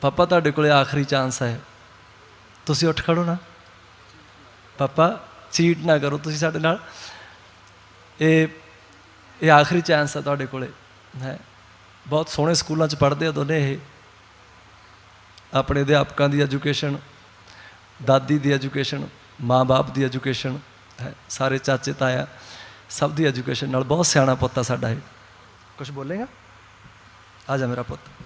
ਪਾਪਾ ਤੁਹਾਡੇ ਕੋਲੇ ਆਖਰੀ ਚਾਂਸ ਹੈ ਤੁਸੀਂ ਉੱਠ ਖੜੋ ਨਾ। ਪਾਪਾ ਚੀਟ ਨਾ ਕਰੋ ਤੁਸੀਂ ਸਾਡੇ ਨਾਲ। ਇਹ ਇਹ ਆਖਰੀ ਚਾਂਸ ਹੈ ਤੁਹਾਡੇ ਕੋਲੇ। ਹੈ। ਬਹੁਤ ਸੋਹਣੇ ਸਕੂਲਾਂ 'ਚ ਪੜ੍ਹਦੇ ਆ ਦੋਨੇ ਇਹ। ਆਪਣੇ ਅਧਿਆਪਕਾਂ ਦੀ ਐਜੂਕੇਸ਼ਨ ਦਾਦੀ ਦੀ ਐਜੂਕੇਸ਼ਨ ਮਾਂ-ਬਾਪ ਦੀ ਐਜੂਕੇਸ਼ਨ ਹੈ। ਸਾਰੇ ਚਾਚੇ ਤਾਇਆ ਸਭ ਦੀ ਐਜੂਕੇਸ਼ਨ ਨਾਲ ਬਹੁਤ ਸਿਆਣਾ ਪੁੱਤ ਆ ਸਾਡਾ ਇਹ। ਕੁਝ ਬੋਲੇਗਾ? ਆ ਜਾ ਮੇਰਾ ਪੁੱਤ।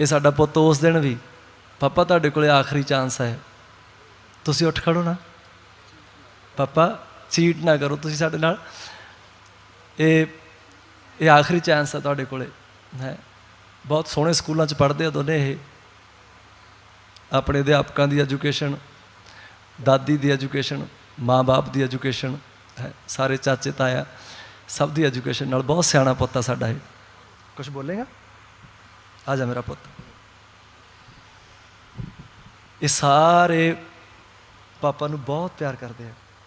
ਇਹ ਸਾਡਾ ਪੁੱਤ ਉਸ ਦਿਨ ਵੀ, ਪਾਪਾ, ਤੁਹਾਡੇ ਕੋਲੇ ਆਖਰੀ ਚਾਂਸ ਹੈ। ਤੁਸੀਂ ਉੱਠ ਖੜੋ ਨਾ। ਪਾਪਾ ਚੀਟ ਨਾ ਕਰੋ ਤੁਸੀਂ ਸਾਡੇ ਨਾਲ। ਇਹ ਇਹ ਆਖਰੀ ਚਾਂਸ ਹੈ ਤੁਹਾਡੇ ਕੋਲੇ। ਹੈ। ਬਹੁਤ ਸੋਹਣੇ ਸਕੂਲਾਂ 'ਚ ਪੜ੍ਹਦੇ ਆ ਦੋਨੇ ਇਹ। ਆਪਣੇ ਅਧਿਆਪਕਾਂ ਦੀ ਐਜੂਕੇਸ਼ਨ, ਦਾਦੀ ਦੀ ਐਜੂਕੇਸ਼ਨ, ਮਾਂ-ਬਾਪ ਦੀ ਐਜੂਕੇਸ਼ਨ, ਹੈ। ਸਾਰੇ ਚਾਚੇ ਤਾਇਆ ਸਭ ਦੀ ਐਜੂਕੇਸ਼ਨ ਨਾਲ ਬਹੁਤ ਸਿਆਣਾ ਪੁੱਤ ਆ ਸਾਡਾ ਇਹ। ਕੁਝ ਬੋਲੇਗਾ? ਆ ਜਾ ਮੇਰਾ ਪੁੱਤ। ਇਹ ਸਾਰੇ ਪਾਪਾ ਨੂੰ ਬਹੁਤ ਪਿਆਰ ਕਰਦੇ ਆ।